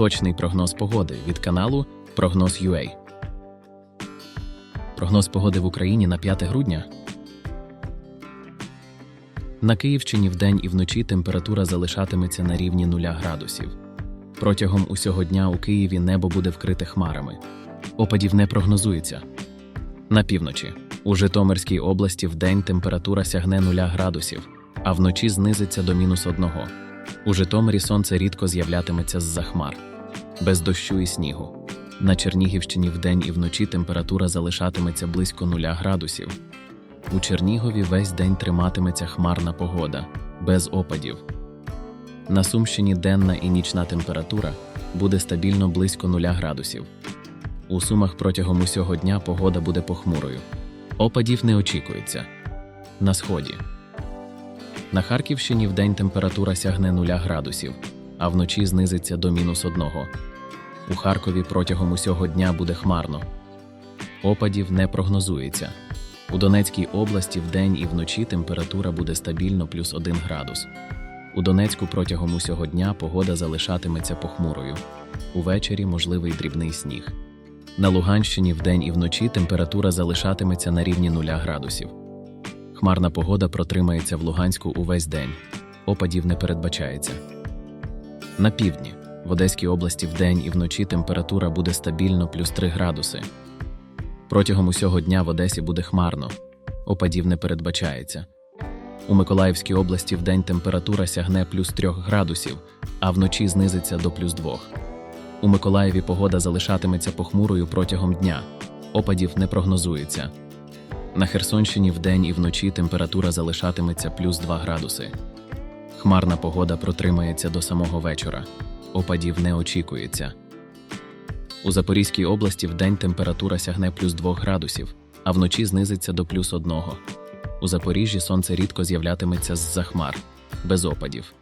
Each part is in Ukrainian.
Точний прогноз погоди від каналу Прогноз UA. Прогноз погоди в Україні на 5 грудня. На Київщині вдень і вночі температура залишатиметься на рівні 0 градусів. Протягом усього дня у Києві небо буде вкрите хмарами. Опадів не прогнозується. На півночі. У Житомирській області вдень температура сягне 0 градусів, а вночі знизиться до мінус 1. У Житомирі сонце рідко з'являтиметься з-за хмар, без дощу і снігу. На Чернігівщині вдень і вночі температура залишатиметься близько 0 градусів. У Чернігові весь день триматиметься хмарна погода, без опадів. На Сумщині денна і нічна температура буде стабільно близько 0 градусів. У Сумах протягом усього дня погода буде похмурою. Опадів не очікується. На сході. На Харківщині вдень температура сягне 0 градусів, а вночі знизиться до мінус 1. У Харкові протягом усього дня буде хмарно. Опадів не прогнозується. У Донецькій області вдень і вночі температура буде стабільно плюс 1 градус. У Донецьку протягом усього дня погода залишатиметься похмурою. Увечері можливий дрібний сніг. На Луганщині вдень і вночі температура залишатиметься на рівні 0 градусів. Хмарна погода протримається в Луганську увесь день. Опадів не передбачається. На півдні в Одеській області вдень і вночі температура буде стабільно плюс 3 градуси. Протягом усього дня в Одесі буде хмарно. Опадів не передбачається. У Миколаївській області вдень температура сягне плюс 3 градусів, а вночі знизиться до плюс 2. У Миколаєві погода залишатиметься похмурою протягом дня. Опадів не прогнозується. На Херсонщині вдень і вночі температура залишатиметься плюс 2 градуси. Хмарна погода протримається до самого вечора. Опадів не очікується. У Запорізькій області вдень температура сягне плюс 2 градусів, а вночі знизиться до плюс 1. У Запоріжжі сонце рідко з'являтиметься з-за хмар, без опадів.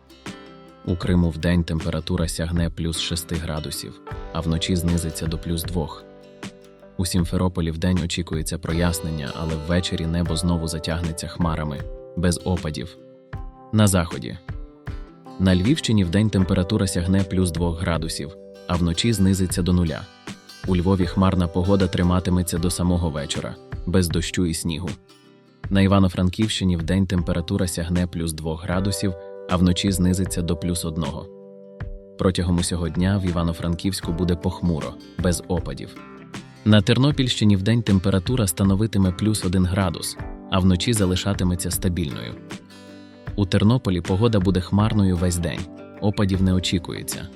У Криму вдень температура сягне плюс 6 градусів, а вночі знизиться до плюс 2. У Сімферополі вдень очікується прояснення, але ввечері небо знову затягнеться хмарами, без опадів. На заході. На Львівщині вдень температура сягне плюс 2 градусів, а вночі знизиться до нуля. У Львові хмарна погода триматиметься до самого вечора, без дощу і снігу. На Івано-Франківщині вдень температура сягне плюс 2 градусів, а вночі знизиться до плюс 1. Протягом усього дня в Івано-Франківську буде похмуро, без опадів. На Тернопільщині вдень температура становитиме плюс 1 градус, а вночі залишатиметься стабільною. У Тернополі погода буде хмарною весь день, опадів не очікується.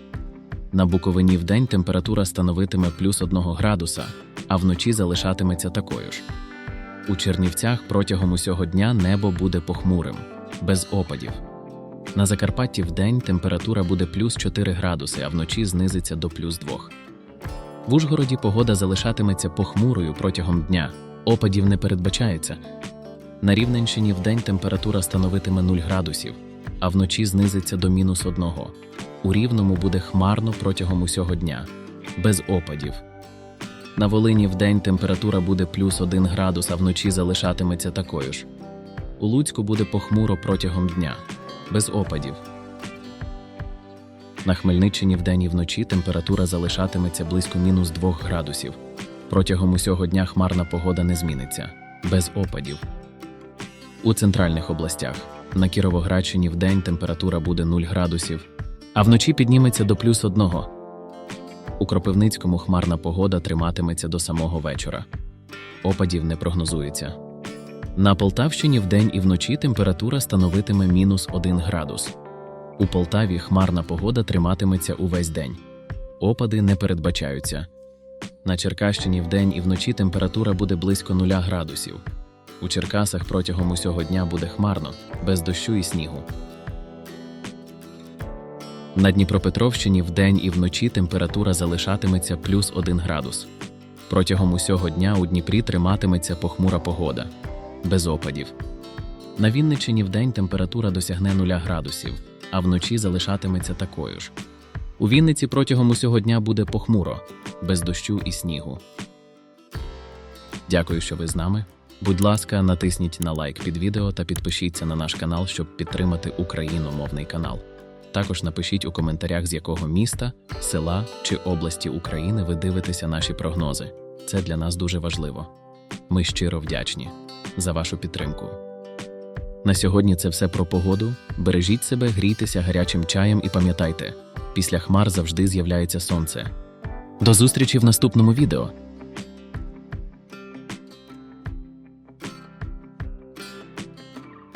На Буковині вдень температура становитиме плюс 1 градуса, а вночі залишатиметься такою ж. У Чернівцях протягом усього дня небо буде похмурим, без опадів. На Закарпатті вдень температура буде плюс 4 градуси, а вночі знизиться до плюс 2. В Ужгороді погода залишатиметься похмурою протягом дня, опадів не передбачається. На Рівненщині вдень температура становитиме 0 градусів, а вночі знизиться до мінус 1. У Рівному буде хмарно протягом усього дня, без опадів. На Волині вдень температура буде плюс 1 градус, а вночі залишатиметься такою ж. У Луцьку буде похмуро протягом дня, без опадів. На Хмельниччині вдень і вночі температура залишатиметься близько мінус 2 градусів. Протягом усього дня хмарна погода не зміниться, без опадів. У центральних областях на Кіровоградщині вдень температура буде 0 градусів, а вночі підніметься до плюс 1. У Кропивницькому хмарна погода триматиметься до самого вечора. Опадів не прогнозується. На Полтавщині вдень і вночі температура становитиме мінус 1 градус. У Полтаві хмарна погода триматиметься увесь день. Опади не передбачаються. На Черкащині вдень і вночі температура буде близько 0 градусів. У Черкасах протягом усього дня буде хмарно, без дощу і снігу. На Дніпропетровщині вдень і вночі температура залишатиметься плюс 1 градус. Протягом усього дня у Дніпрі триматиметься похмура погода, без опадів. На Вінниччині вдень температура досягне 0 градусів, а вночі залишатиметься такою ж. У Вінниці протягом усього дня буде похмуро, без дощу і снігу. Дякую, що ви з нами. Будь ласка, натисніть на лайк під відео та підпишіться на наш канал, щоб підтримати україномовний канал. Також напишіть у коментарях, з якого міста, села чи області України ви дивитеся наші прогнози. Це для нас дуже важливо. Ми щиро вдячні за вашу підтримку. На сьогодні це все про погоду. Бережіть себе, грійтеся гарячим чаєм і пам'ятайте, після хмар завжди з'являється сонце. До зустрічі в наступному відео.